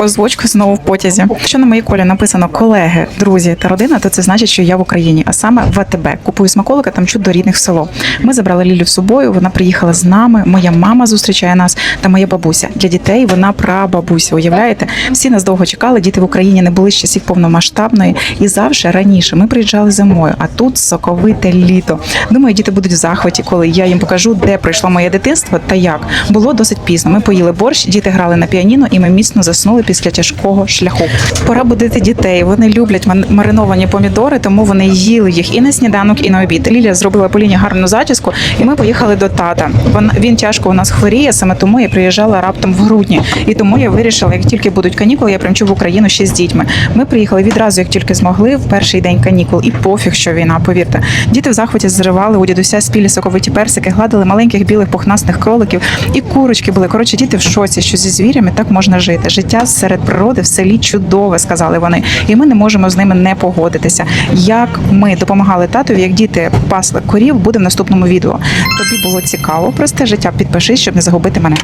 Озвучку знову в потязі. Якщо на моїй колі написано колеги, друзі та родина, то це значить, що я в Україні, а саме в АТБ. Купую смаколика, там чуть до рідних село. Ми забрали Лілю з собою. Вона приїхала з нами. Моя мама зустрічає нас та моя бабуся. Для дітей вона прабабуся. Уявляєте? Всі нас довго чекали. Діти в Україні не були з часів повномасштабної і завжди раніше ми приїжджали зимою. А тут соковите літо. Думаю, діти будуть в захваті, коли я їм покажу, де пройшло моє дитинство та як. Було досить пізно. Ми поїли борщ, діти грали на піаніно, і ми міцно заснули після тяжкого шляху. Пора будити дітей. Вони люблять мариновані помідори, тому вони їли їх і на сніданок, і на обід. Лілія зробила Поліні гарну зачіску, і ми поїхали до тата. Він тяжко у нас хворіє, саме тому я приїжджала раптом в грудні. І тому я вирішила, як тільки будуть канікули, я примчу в Україну ще з дітьми. Ми приїхали відразу, як тільки змогли, в перший день канікул. І пофіг, що війна, повірте. Діти в захваті зривали у дідуся спілі соковиті персики, гладили маленьких білих пухнастих кроликів, і курочки були. Коротше, діти в шоці, що зі звірями так можна жити. Життя серед природи в селі чудове, сказали вони. І ми не можемо з ними не погодитися. Як ми допомагали татові, як діти пасли корів, буде в наступному відео. Тобі було цікаво. Просте життя. Підпишись, щоб не загубити мене.